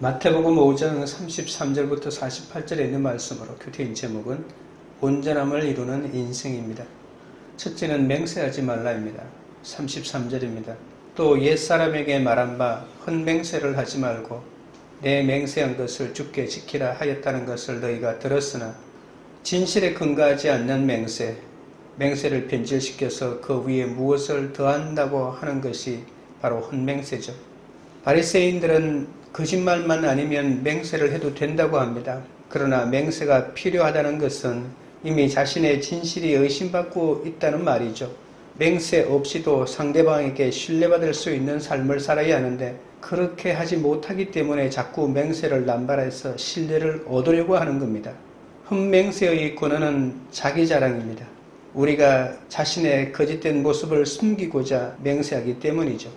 마태복음 5장 33절부터 48절에 있는 말씀으로 큐티인 제목은 온전함을 이루는 인생입니다. 첫째는 맹세하지 말라입니다. 33절입니다. 또 옛사람에게 말한 바 헛맹세를 하지 말고 내 맹세한 것을 죽게 지키라 하였다는 것을 너희가 들었으나 진실에 근거하지 않는 맹세, 맹세를 변질시켜서 그 위에 무엇을 더한다고 하는 것이 바로 헛맹세죠. 바리새인들은 거짓말만 아니면 맹세를 해도 된다고 합니다. 그러나 맹세가 필요하다는 것은 이미 자신의 진실이 의심받고 있다는 말이죠. 맹세 없이도 상대방에게 신뢰받을 수 있는 삶을 살아야 하는데 그렇게 하지 못하기 때문에 자꾸 맹세를 남발해서 신뢰를 얻으려고 하는 겁니다. 흠맹세의 근원은 자기 자랑입니다. 우리가 자신의 거짓된 모습을 숨기고자 맹세하기 때문이죠.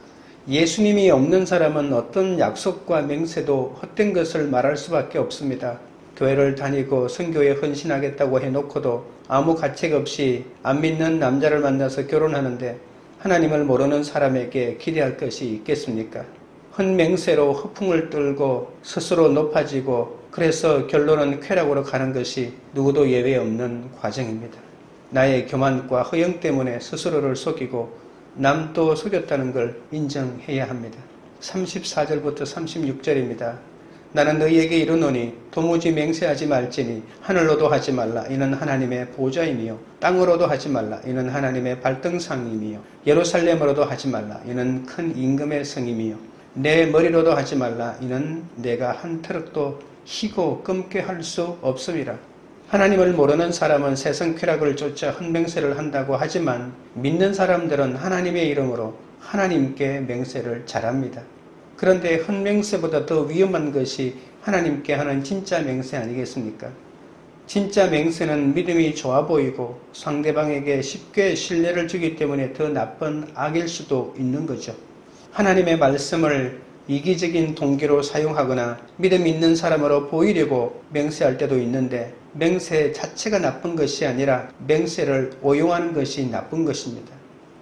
예수님이 없는 사람은 어떤 약속과 맹세도 헛된 것을 말할 수밖에 없습니다. 교회를 다니고 선교에 헌신하겠다고 해놓고도 아무 가책 없이 안 믿는 남자를 만나서 결혼하는데 하나님을 모르는 사람에게 기대할 것이 있겠습니까? 헛맹세로 허풍을 떨고 스스로 높아지고 그래서 결론은 쾌락으로 가는 것이 누구도 예외 없는 과정입니다. 나의 교만과 허영 때문에 스스로를 속이고 남도 속였다는 걸 인정해야 합니다. 34절부터 36절입니다. 나는 너희에게 이르노니 도무지 맹세하지 말지니 하늘로도 하지 말라. 이는 하나님의 보좌이며 땅으로도 하지 말라. 이는 하나님의 발등상이며 예루살렘으로도 하지 말라. 이는 큰 임금의 성이며 내 머리로도 하지 말라. 이는 내가 한 트럭도 희고 검게 할 수 없음이라 하나님을 모르는 사람은 세상 쾌락을 쫓아 헌맹세를 한다고 하지만 믿는 사람들은 하나님의 이름으로 하나님께 맹세를 잘합니다. 그런데 헌맹세보다 더 위험한 것이 하나님께 하는 진짜 맹세 아니겠습니까? 진짜 맹세는 믿음이 좋아 보이고 상대방에게 쉽게 신뢰를 주기 때문에 더 나쁜 악일 수도 있는 거죠. 하나님의 말씀을 이기적인 동기로 사용하거나 믿음 있는 사람으로 보이려고 맹세할 때도 있는데 맹세 자체가 나쁜 것이 아니라 맹세를 오용하는 것이 나쁜 것입니다.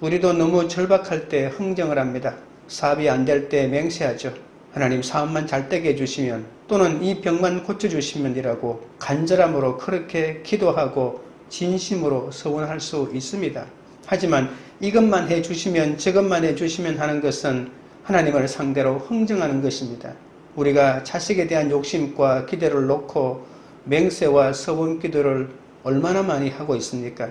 우리도 너무 절박할 때 흥정을 합니다. 사업이 안 될 때 맹세하죠. 하나님 사업만 잘 되게 해주시면 또는 이 병만 고쳐주시면이라고 간절함으로 그렇게 기도하고 진심으로 서원할 수 있습니다. 하지만 이것만 해주시면 저것만 해주시면 하는 것은 하나님을 상대로 흥정하는 것입니다. 우리가 자식에 대한 욕심과 기대를 놓고 맹세와 서원 기도를 얼마나 많이 하고 있습니까?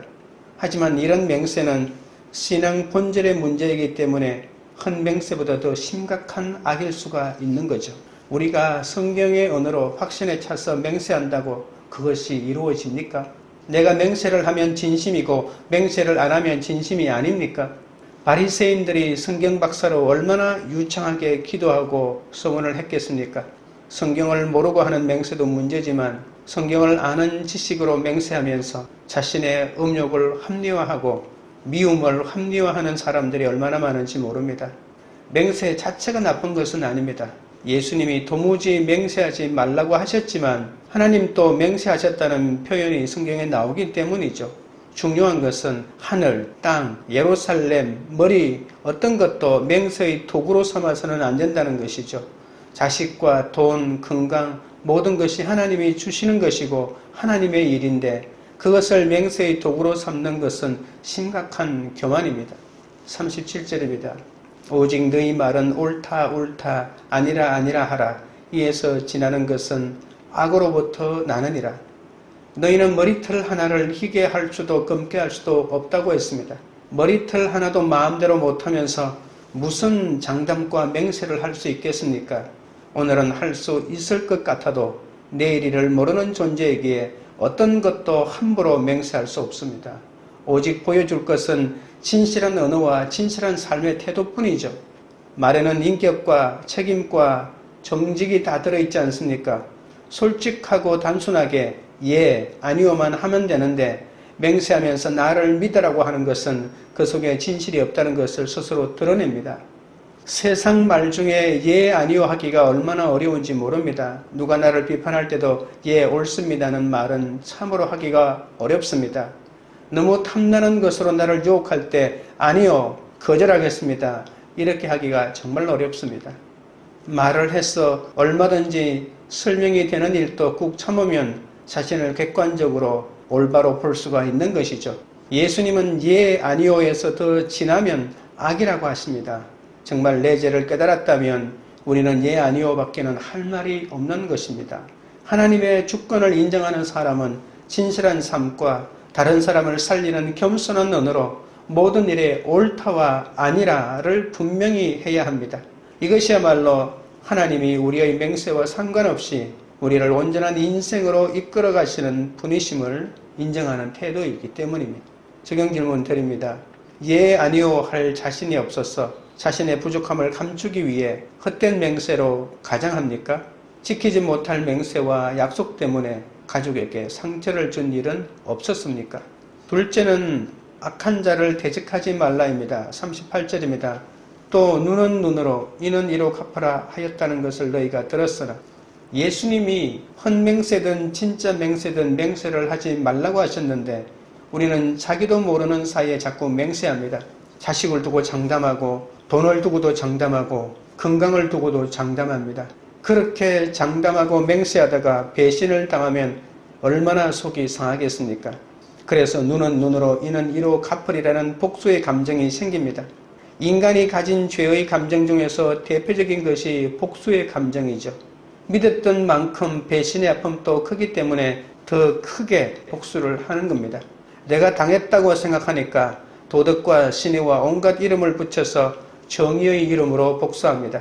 하지만 이런 맹세는 신앙 본질의 문제이기 때문에 헌맹세보다 더 심각한 악일 수가 있는 거죠. 우리가 성경의 언어로 확신에 차서 맹세한다고 그것이 이루어집니까? 내가 맹세를 하면 진심이고 맹세를 안 하면 진심이 아닙니까? 바리새인들이 성경 박사로 얼마나 유창하게 기도하고 소원을 했겠습니까? 성경을 모르고 하는 맹세도 문제지만 성경을 아는 지식으로 맹세하면서 자신의 음욕을 합리화하고 미움을 합리화하는 사람들이 얼마나 많은지 모릅니다. 맹세 자체가 나쁜 것은 아닙니다. 예수님이 도무지 맹세하지 말라고 하셨지만 하나님 또 맹세하셨다는 표현이 성경에 나오기 때문이죠. 중요한 것은 하늘, 땅, 예루살렘, 머리 어떤 것도 맹세의 도구로 삼아서는 안 된다는 것이죠. 자식과 돈, 건강 모든 것이 하나님이 주시는 것이고 하나님의 일인데 그것을 맹세의 도구로 삼는 것은 심각한 교만입니다. 37절입니다. 오직 너희 말은 옳다 옳다 아니라 아니라 하라 이에서 지나는 것은 악으로부터 나느니라. 너희는 머리털 하나를 희게 할 수도 검게 할 수도 없다고 했습니다. 머리털 하나도 마음대로 못하면서 무슨 장담과 맹세를 할 수 있겠습니까? 오늘은 할 수 있을 것 같아도 내일이를 모르는 존재에게 어떤 것도 함부로 맹세할 수 없습니다. 오직 보여줄 것은 진실한 언어와 진실한 삶의 태도뿐이죠. 말에는 인격과 책임과 정직이 다 들어있지 않습니까? 솔직하고 단순하게 예, 아니오만 하면 되는데 맹세하면서 나를 믿으라고 하는 것은 그 속에 진실이 없다는 것을 스스로 드러냅니다. 세상 말 중에 예, 아니오 하기가 얼마나 어려운지 모릅니다. 누가 나를 비판할 때도 예, 옳습니다는 말은 참으로 하기가 어렵습니다. 너무 탐나는 것으로 나를 유혹할 때 아니요, 거절하겠습니다. 이렇게 하기가 정말 어렵습니다. 말을 해서 얼마든지 설명이 되는 일도 꾹 참으면 자신을 객관적으로 올바로 볼 수가 있는 것이죠. 예수님은 예 아니오에서 더 지나면 악이라고 하십니다. 정말 내 죄를 깨달았다면 우리는 예 아니오밖에는 할 말이 없는 것입니다. 하나님의 주권을 인정하는 사람은 진실한 삶과 다른 사람을 살리는 겸손한 언어로 모든 일에 옳다와 아니라를 분명히 해야 합니다. 이것이야말로 하나님이 우리의 맹세와 상관없이 우리를 온전한 인생으로 이끌어 가시는 분이심을 인정하는 태도이기 때문입니다. 적용 질문 드립니다. 예, 아니요 할 자신이 없어서 자신의 부족함을 감추기 위해 헛된 맹세로 가장합니까? 지키지 못할 맹세와 약속 때문에 가족에게 상처를 준 일은 없었습니까? 둘째는 악한 자를 대적하지 말라입니다. 38절입니다. 또 눈은 눈으로 이는 이로 갚아라 하였다는 것을 너희가 들었으나 예수님이 헛맹세든 진짜 맹세든 맹세를 하지 말라고 하셨는데 우리는 자기도 모르는 사이에 자꾸 맹세합니다. 자식을 두고 장담하고 돈을 두고도 장담하고 건강을 두고도 장담합니다. 그렇게 장담하고 맹세하다가 배신을 당하면 얼마나 속이 상하겠습니까? 그래서 눈은 눈으로 이는 이로 갚으리라는 복수의 감정이 생깁니다. 인간이 가진 죄의 감정 중에서 대표적인 것이 복수의 감정이죠. 믿었던 만큼 배신의 아픔도 크기 때문에 더 크게 복수를 하는 겁니다. 내가 당했다고 생각하니까 도덕과 신의와 온갖 이름을 붙여서 정의의 이름으로 복수합니다.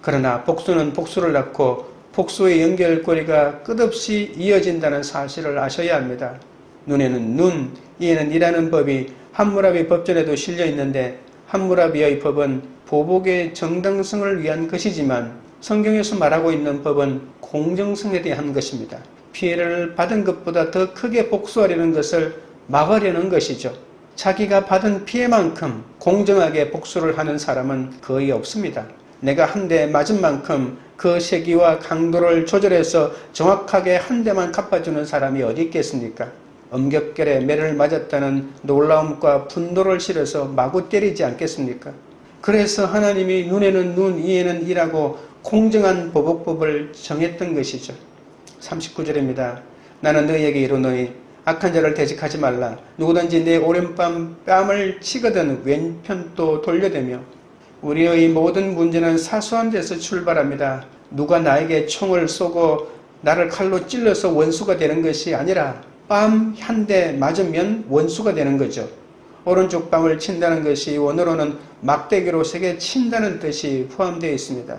그러나 복수는 복수를 낳고 복수의 연결고리가 끝없이 이어진다는 사실을 아셔야 합니다. 눈에는 눈, 이에는 이라는 법이 함무라비 법전에도 실려 있는데 함무라비의 법은 보복의 정당성을 위한 것이지만 성경에서 말하고 있는 법은 공정성에 대한 것입니다. 피해를 받은 것보다 더 크게 복수하려는 것을 막으려는 것이죠. 자기가 받은 피해만큼 공정하게 복수를 하는 사람은 거의 없습니다. 내가 한 대 맞은 만큼 그 세기와 강도를 조절해서 정확하게 한 대만 갚아주는 사람이 어디 있겠습니까? 엄격결에 매를 맞았다는 놀라움과 분노를 실어서 마구 때리지 않겠습니까? 그래서 하나님이 눈에는 눈, 이에는 이라고 공정한 보복법을 정했던 것이죠. 39절입니다. 나는 너희에게 이르노니 악한 자를 대적하지 말라. 누구든지 내 오른밤 뺨을 치거든 왼편도 돌려대며 우리의 모든 문제는 사소한 데서 출발합니다. 누가 나에게 총을 쏘고 나를 칼로 찔러서 원수가 되는 것이 아니라 뺨 한 대 맞으면 원수가 되는 거죠. 오른쪽 뺨을 친다는 것이 원어로는 막대기로 세게 친다는 뜻이 포함되어 있습니다.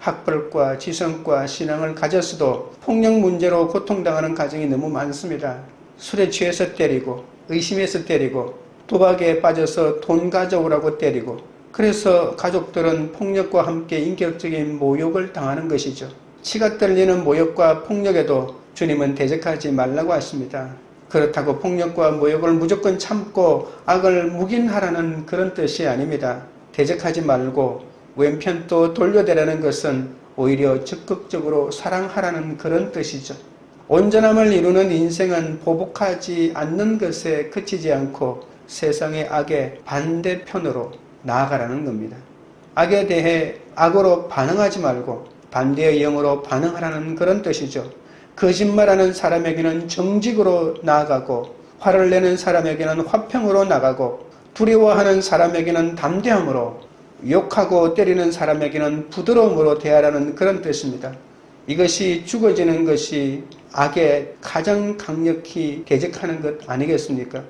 학벌과 지성과 신앙을 가졌어도 폭력 문제로 고통당하는 가정이 너무 많습니다. 술에 취해서 때리고 의심해서 때리고 도박에 빠져서 돈 가져오라고 때리고 그래서 가족들은 폭력과 함께 인격적인 모욕을 당하는 것이죠. 치가 떨리는 모욕과 폭력에도 주님은 대적하지 말라고 하십니다. 그렇다고 폭력과 모욕을 무조건 참고 악을 묵인하라는 그런 뜻이 아닙니다. 대적하지 말고 왼편도 돌려대라는 것은 오히려 적극적으로 사랑하라는 그런 뜻이죠. 온전함을 이루는 인생은 보복하지 않는 것에 그치지 않고 세상의 악의 반대편으로 나아가라는 겁니다. 악에 대해 악으로 반응하지 말고 반대의 영으로 반응하라는 그런 뜻이죠. 거짓말하는 사람에게는 정직으로 나아가고 화를 내는 사람에게는 화평으로 나가고 두려워하는 사람에게는 담대함으로 욕하고 때리는 사람에게는 부드러움으로 대하라는 그런 뜻입니다. 이것이 죽어지는 것이 악에 가장 강력히 대적하는 것 아니겠습니까?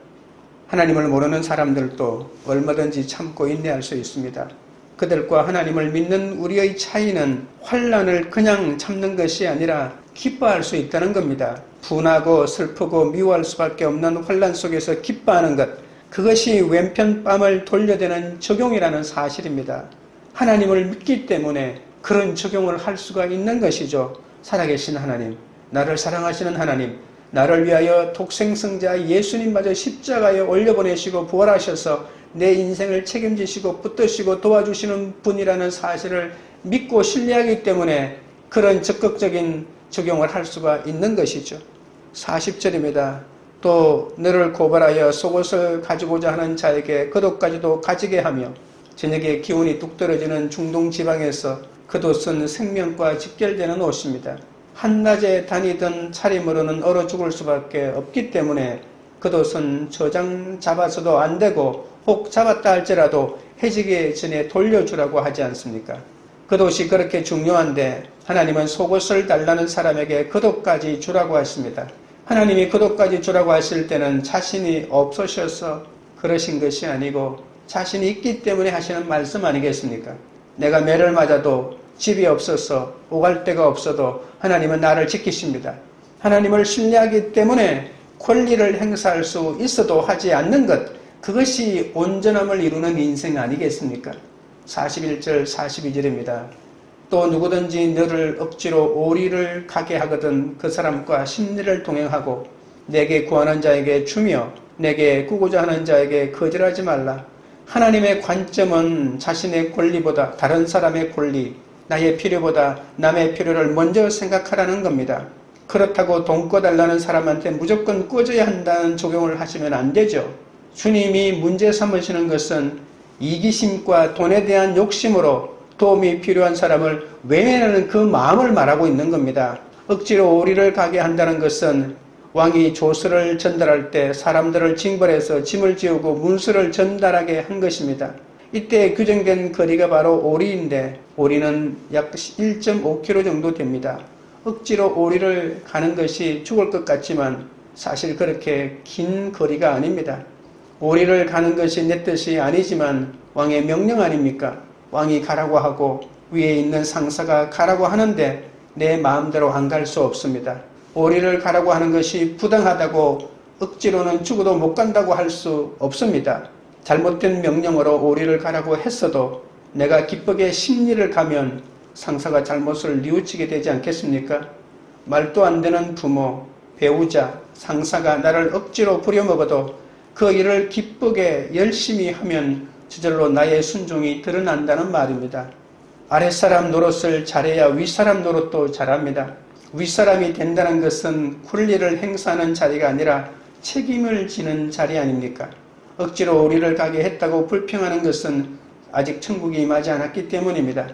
하나님을 모르는 사람들도 얼마든지 참고 인내할 수 있습니다. 그들과 하나님을 믿는 우리의 차이는 환란을 그냥 참는 것이 아니라 기뻐할 수 있다는 겁니다. 분하고 슬프고 미워할 수밖에 없는 환란 속에서 기뻐하는 것, 그것이 왼편 뺨을 돌려대는 적용이라는 사실입니다. 하나님을 믿기 때문에 그런 적용을 할 수가 있는 것이죠. 살아계신 하나님, 나를 사랑하시는 하나님, 나를 위하여 독생성자 예수님마저 십자가에 올려보내시고 부활하셔서 내 인생을 책임지시고 붙드시고 도와주시는 분이라는 사실을 믿고 신뢰하기 때문에 그런 적극적인 적용을 할 수가 있는 것이죠. 40절입니다. 또 너를 고발하여 속옷을 가지고자 하는 자에게 그것까지도 가지게 하며 저녁에 기온이 뚝 떨어지는 중동 지방에서 그옷은 생명과 직결되는 옷입니다. 한낮에 다니던 차림으로는 얼어 죽을 수밖에 없기 때문에 그옷은 저장 잡아서도 안 되고 혹 잡았다 할지라도 해지기 전에 돌려주라고 하지 않습니까? 그옷이 그렇게 중요한데 하나님은 속옷을 달라는 사람에게 그옷까지 주라고 하십니다. 하나님이 그옷까지 주라고 하실 때는 자신이 없으셔서 그러신 것이 아니고 자신이 있기 때문에 하시는 말씀 아니겠습니까? 내가 매를 맞아도 집이 없어서 오갈 데가 없어도 하나님은 나를 지키십니다. 하나님을 신뢰하기 때문에 권리를 행사할 수 있어도 하지 않는 것, 그것이 온전함을 이루는 인생 아니겠습니까? 41절, 42절입니다. 또 누구든지 너를 억지로 오리를 가게 하거든 그 사람과 심리를 동행하고 내게 구하는 자에게 주며 내게 꾸고자 하는 자에게 거절하지 말라. 하나님의 관점은 자신의 권리보다 다른 사람의 권리, 나의 필요보다 남의 필요를 먼저 생각하라는 겁니다. 그렇다고 돈 꺼달라는 사람한테 무조건 꺼줘야 한다는 적용을 하시면 안 되죠. 주님이 문제 삼으시는 것은 이기심과 돈에 대한 욕심으로 도움이 필요한 사람을 외면하는 그 마음을 말하고 있는 겁니다. 억지로 오리를 가게 한다는 것은 왕이 조서를 전달할 때 사람들을 징벌해서 짐을 지우고 문서를 전달하게 한 것입니다. 이때 규정된 거리가 바로 오리인데 오리는 약 1.5km 정도 됩니다. 억지로 오리를 가는 것이 죽을 것 같지만 사실 그렇게 긴 거리가 아닙니다. 오리를 가는 것이 내 뜻이 아니지만 왕의 명령 아닙니까? 왕이 가라고 하고 위에 있는 상사가 가라고 하는데 내 마음대로 안 갈 수 없습니다. 오리를 가라고 하는 것이 부당하다고 억지로는 죽어도 못 간다고 할 수 없습니다. 잘못된 명령으로 오리를 가라고 했어도 내가 기쁘게 심리를 가면 상사가 잘못을 뉘우치게 되지 않겠습니까? 말도 안 되는 부모, 배우자, 상사가 나를 억지로 부려먹어도 그 일을 기쁘게 열심히 하면 저절로 나의 순종이 드러난다는 말입니다. 아랫사람 노릇을 잘해야 윗사람 노릇도 잘합니다. 윗사람이 된다는 것은 권리를 행사하는 자리가 아니라 책임을 지는 자리 아닙니까? 억지로 우리를 가게 했다고 불평하는 것은 아직 천국이 임하지 않았기 때문입니다.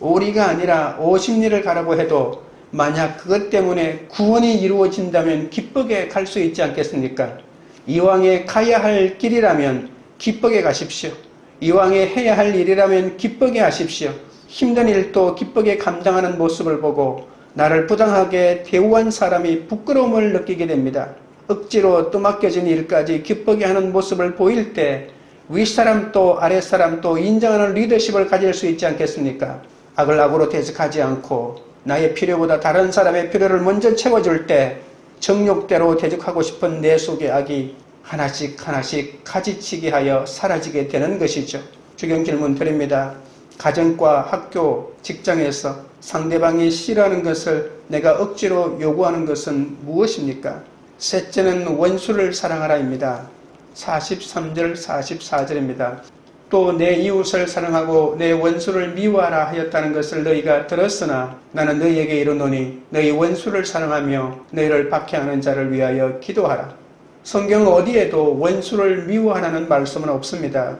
오리가 아니라 오십리를 가라고 해도 만약 그것 때문에 구원이 이루어진다면 기쁘게 갈 수 있지 않겠습니까? 이왕에 가야 할 길이라면 기쁘게 가십시오. 이왕에 해야 할 일이라면 기쁘게 하십시오. 힘든 일도 기쁘게 감당하는 모습을 보고 나를 부당하게 대우한 사람이 부끄러움을 느끼게 됩니다. 억지로 떠맡겨진 일까지 기쁘게 하는 모습을 보일 때 윗사람도 아랫사람도 인정하는 리더십을 가질 수 있지 않겠습니까? 악을 악으로 대적하지 않고 나의 필요보다 다른 사람의 필요를 먼저 채워줄 때 정욕대로 대적하고 싶은 내 속의 악이 하나씩 하나씩 가지치게 하여 사라지게 되는 것이죠. 주경 질문 드립니다. 가정과 학교, 직장에서 상대방이 싫어하는 것을 내가 억지로 요구하는 것은 무엇입니까? 셋째는 원수를 사랑하라입니다. 43절, 44절입니다. 또 내 이웃을 사랑하고 내 원수를 미워하라 하였다는 것을 너희가 들었으나 나는 너희에게 이르노니 너희 원수를 사랑하며 너희를 박해하는 자를 위하여 기도하라. 성경 어디에도 원수를 미워하라는 말씀은 없습니다.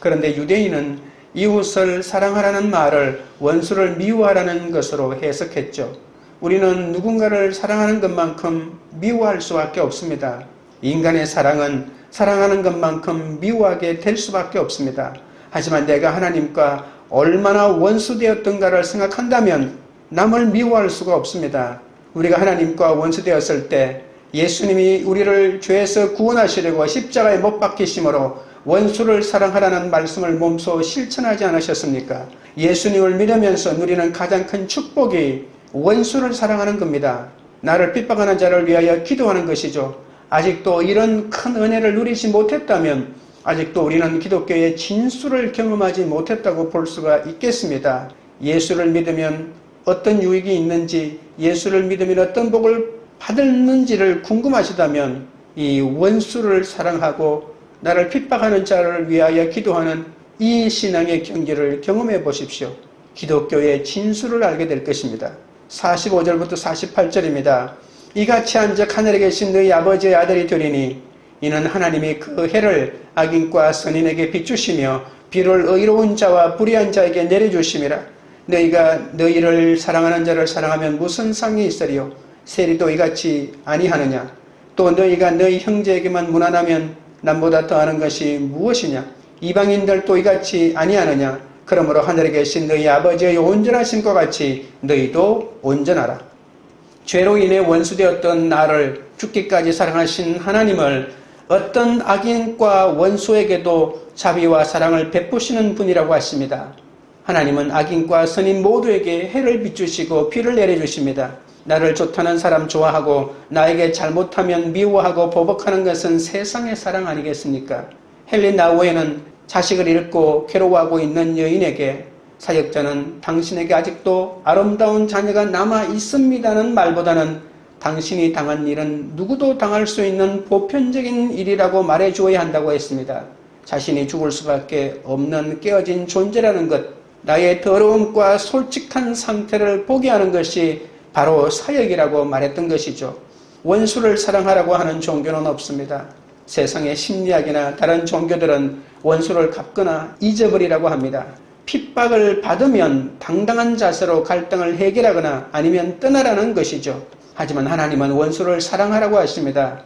그런데 유대인은 이웃을 사랑하라는 말을 원수를 미워하라는 것으로 해석했죠. 우리는 누군가를 사랑하는 것만큼 미워할 수밖에 없습니다. 인간의 사랑은 사랑하는 것만큼 미워하게 될 수밖에 없습니다. 하지만 내가 하나님과 얼마나 원수되었던가를 생각한다면 남을 미워할 수가 없습니다. 우리가 하나님과 원수되었을 때 예수님이 우리를 죄에서 구원하시려고 십자가에 못 박히심으로 원수를 사랑하라는 말씀을 몸소 실천하지 않으셨습니까? 예수님을 믿으면서 누리는 가장 큰 축복이 원수를 사랑하는 겁니다. 나를 핍박하는 자를 위하여 기도하는 것이죠. 아직도 이런 큰 은혜를 누리지 못했다면 아직도 우리는 기독교의 진수를 경험하지 못했다고 볼 수가 있겠습니다. 예수를 믿으면 어떤 유익이 있는지, 예수를 믿으면 어떤 복을 받을는지를 궁금하시다면 이 원수를 사랑하고 나를 핍박하는 자를 위하여 기도하는 이 신앙의 경지를 경험해 보십시오. 기독교의 진수를 알게 될 것입니다. 45절부터 48절입니다. 이같이 한즉 하늘에 계신 너희 아버지의 아들이 되리니 이는 하나님이 그 해를 악인과 선인에게 비추시며 비를 의로운 자와 불의한 자에게 내려주심이라 너희가 너희를 사랑하는 자를 사랑하면 무슨 상이 있으리요? 세리도 이같이 아니하느냐? 또 너희가 너희 형제에게만 무난하면 남보다 더하는 것이 무엇이냐? 이방인들도 이같이 아니하느냐? 그러므로 하늘에 계신 너희 아버지의 온전하심과 같이 너희도 온전하라. 죄로 인해 원수되었던 나를 죽기까지 사랑하신 하나님을 어떤 악인과 원수에게도 자비와 사랑을 베푸시는 분이라고 하십니다. 하나님은 악인과 선인 모두에게 해를 비추시고 피를 내려주십니다. 나를 좋다는 사람 좋아하고 나에게 잘못하면 미워하고 보복하는 것은 세상의 사랑 아니겠습니까? 헬린 나우에는 자식을 잃고 괴로워하고 있는 여인에게 사역자는 당신에게 아직도 아름다운 자녀가 남아 있습니다는 말보다는 당신이 당한 일은 누구도 당할 수 있는 보편적인 일이라고 말해 주어야 한다고 했습니다. 자신이 죽을 수밖에 없는 깨어진 존재라는 것, 나의 더러움과 솔직한 상태를 보게 하는 것이 바로 사역이라고 말했던 것이죠. 원수를 사랑하라고 하는 종교는 없습니다. 세상의 심리학이나 다른 종교들은 원수를 갚거나 잊어버리라고 합니다. 핍박을 받으면 당당한 자세로 갈등을 해결하거나 아니면 떠나라는 것이죠. 하지만 하나님은 원수를 사랑하라고 하십니다.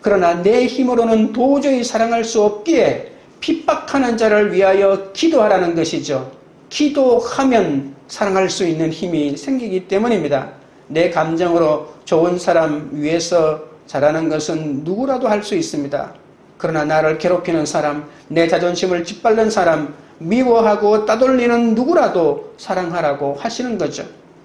그러나 내 힘으로는 도저히 사랑할 수 없기에 핍박하는 자를 위하여 기도하라는 것이죠. 기도하면 사랑할 수 있는 힘이 생기기 때문입니다. 내 감정으로 좋은 사람 위해서 잘하는 것은 누구라도 할 수 있습니다. 그러나 나를 괴롭히는 사람, 내 자존심을 짓밟는 사람, 미워하고 따돌리는 누구라도 사랑하라고 하시는 거죠.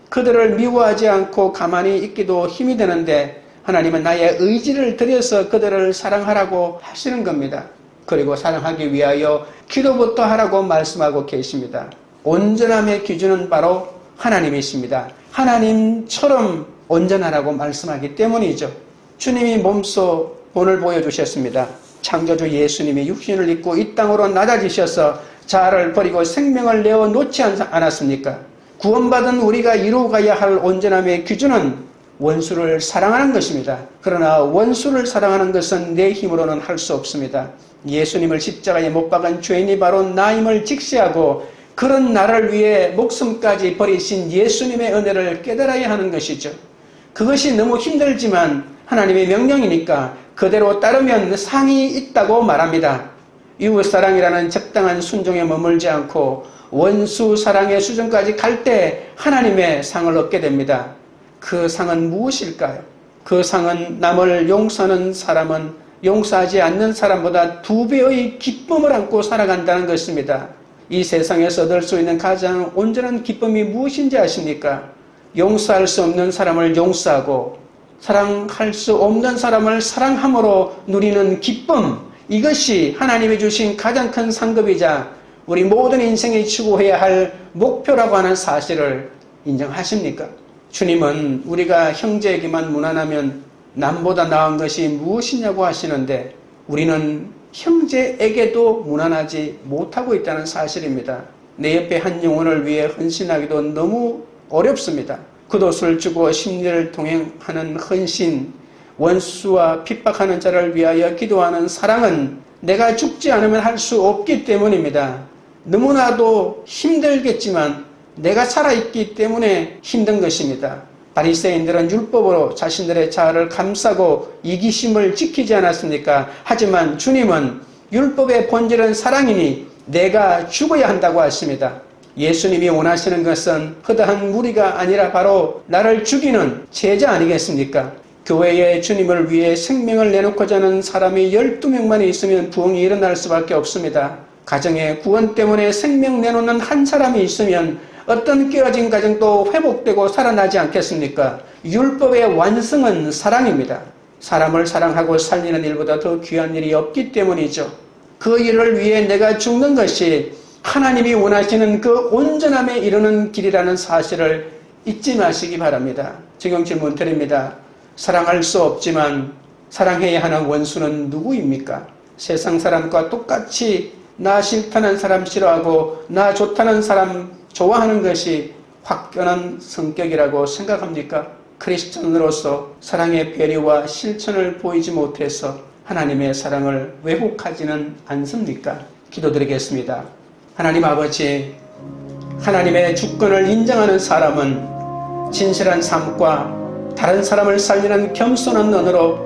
그들을 미워하지 않고 가만히 있기도 힘이 드는데 하나님은 나의 의지를 들여서 그들을 사랑하라고 하시는 겁니다. 그리고 사랑하기 위하여 기도부터 하라고 말씀하고 계십니다. 온전함의 기준은 바로 하나님이십니다. 하나님처럼 온전하라고 말씀하기 때문이죠. 주님이 몸소 본을 보여주셨습니다. 창조주 예수님이 육신을 입고 이 땅으로 낮아지셔서 자아를 버리고 생명을 내어 놓지 않았습니까? 구원받은 우리가 이루어가야 할 온전함의 기준은 원수를 사랑하는 것입니다. 그러나 원수를 사랑하는 것은 내 힘으로는 할 수 없습니다. 예수님을 십자가에 못 박은 죄인이 바로 나임을 직시하고 그런 나를 위해 목숨까지 버리신 예수님의 은혜를 깨달아야 하는 것이죠. 그것이 너무 힘들지만 하나님의 명령이니까 그대로 따르면 상이 있다고 말합니다. 이웃사랑이라는 적당한 순종에 머물지 않고 원수 사랑의 수준까지 갈 때 하나님의 상을 얻게 됩니다. 그 상은 무엇일까요? 그 상은 남을 용서하는 사람은 용서하지 않는 사람보다 두 배의 기쁨을 안고 살아간다는 것입니다. 이 세상에서 얻을 수 있는 가장 온전한 기쁨이 무엇인지 아십니까? 용서할 수 없는 사람을 용서하고 사랑할 수 없는 사람을 사랑함으로 누리는 기쁨. 이것이 하나님이 주신 가장 큰 상급이자 우리 모든 인생이 추구해야 할 목표라고 하는 사실을 인정하십니까? 주님은 우리가 형제에게만 무난하면 남보다 나은 것이 무엇이냐고 하시는데 우리는 형제에게도 무난하지 못하고 있다는 사실입니다. 내 옆에 한 영혼을 위해 헌신하기도 너무 어렵습니다. 그도을 주고 심리를 동행하는 헌신, 원수와 핍박하는 자를 위하여 기도하는 사랑은 내가 죽지 않으면 할 수 없기 때문입니다. 너무나도 힘들겠지만 내가 살아있기 때문에 힘든 것입니다. 바리새인들은 율법으로 자신들의 자아를 감싸고 이기심을 지키지 않았습니까? 하지만 주님은 율법의 본질은 사랑이니 내가 죽어야 한다고 하십니다. 예수님이 원하시는 것은 허다한 무리가 아니라 바로 나를 죽이는 제자 아니겠습니까? 교회에 주님을 위해 생명을 내놓고자 하는 사람이 12명만 있으면 부흥이 일어날 수밖에 없습니다. 가정의 구원 때문에 생명 내놓는 한 사람이 있으면 어떤 깨어진 가정도 회복되고 살아나지 않겠습니까? 율법의 완성은 사랑입니다. 사람을 사랑하고 살리는 일보다 더 귀한 일이 없기 때문이죠. 그 일을 위해 내가 죽는 것이 하나님이 원하시는 그 온전함에 이르는 길이라는 사실을 잊지 마시기 바랍니다. 지금 질문 드립니다. 사랑할 수 없지만 사랑해야 하는 원수는 누구입니까? 세상 사람과 똑같이 나 싫다는 사람 싫어하고 나 좋다는 사람 좋아하는 것이 확연한 성격이라고 생각합니까? 크리스천으로서 사랑의 배려와 실천을 보이지 못해서 하나님의 사랑을 왜곡하지는 않습니까? 기도드리겠습니다. 하나님 아버지, 하나님의 주권을 인정하는 사람은 진실한 삶과 다른 사람을 살리는 겸손한 눈으로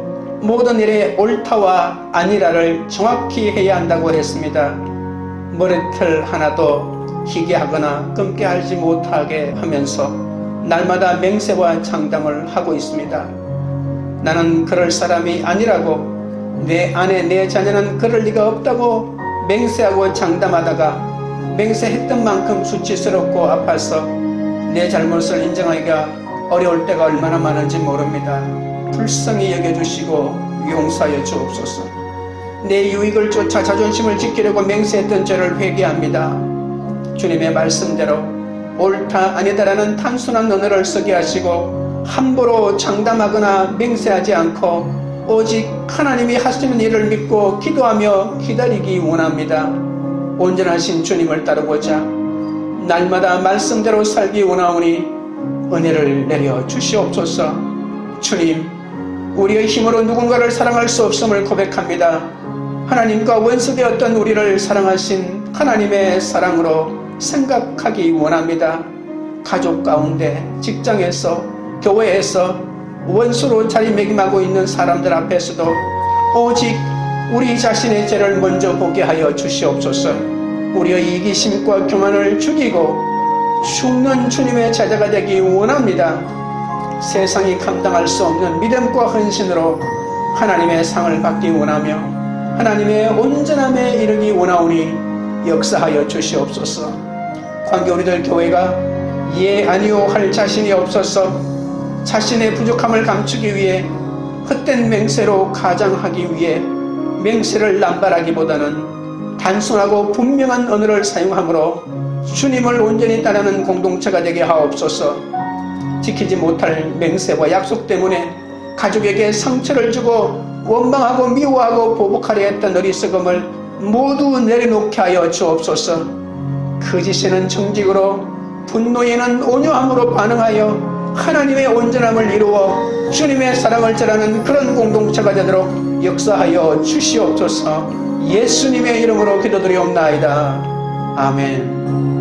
모든 일에 옳다와 아니라를 정확히 해야 한다고 했습니다. 머리털 하나도 희게 하거나 검게 하지 못하게 하면서 날마다 맹세와 장담을 하고 있습니다. 나는 그럴 사람이 아니라고 내 안에 내 자녀는 그럴 리가 없다고 맹세하고 장담하다가 맹세했던 만큼 수치스럽고 아파서 내 잘못을 인정하기가 어려울 때가 얼마나 많은지 모릅니다. 불쌍히 여겨주시고 용서하여 주옵소서. 내 유익을 쫓아 자존심을 지키려고 맹세했던 죄를 회개합니다. 주님의 말씀대로 옳다 아니다라는 단순한 언어를 쓰게 하시고 함부로 장담하거나 맹세하지 않고 오직 하나님이 하시는 일을 믿고 기도하며 기다리기 원합니다. 온전하신 주님을 따르고자 날마다 말씀대로 살기 원하오니 은혜를 내려 주시옵소서. 주님, 우리의 힘으로 누군가를 사랑할 수 없음을 고백합니다. 하나님과 원수되었던 우리를 사랑하신 하나님의 사랑으로 생각하기 원합니다. 가족 가운데, 직장에서, 교회에서 원수로 자리매김하고 있는 사람들 앞에서도 오직 우리 자신의 죄를 먼저 보게 하여 주시옵소서. 우리의 이기심과 교만을 죽이고 죽는 주님의 제자가 되기 원합니다. 세상이 감당할 수 없는 믿음과 헌신으로 하나님의 상을 받기 원하며 하나님의 온전함에 이르기 원하오니 역사하여 주시옵소서. 관계 우리들 교회가 예 아니요 할 자신이 없어서 자신의 부족함을 감추기 위해 헛된 맹세로 가장하기 위해 맹세를 남발하기보다는 단순하고 분명한 언어를 사용하므로 주님을 온전히 따르는 공동체가 되게 하옵소서. 지키지 못할 맹세와 약속 때문에 가족에게 상처를 주고 원망하고 미워하고 보복하려 했던 어리석음을 모두 내려놓게 하여 주옵소서. 거짓에는 정직으로 분노에는 온유함으로 반응하여 하나님의 온전함을 이루어 주님의 사랑을 전하는 그런 공동체가 되도록 역사하여 주시옵소서. 예수님의 이름으로 기도드리옵나이다. 아멘.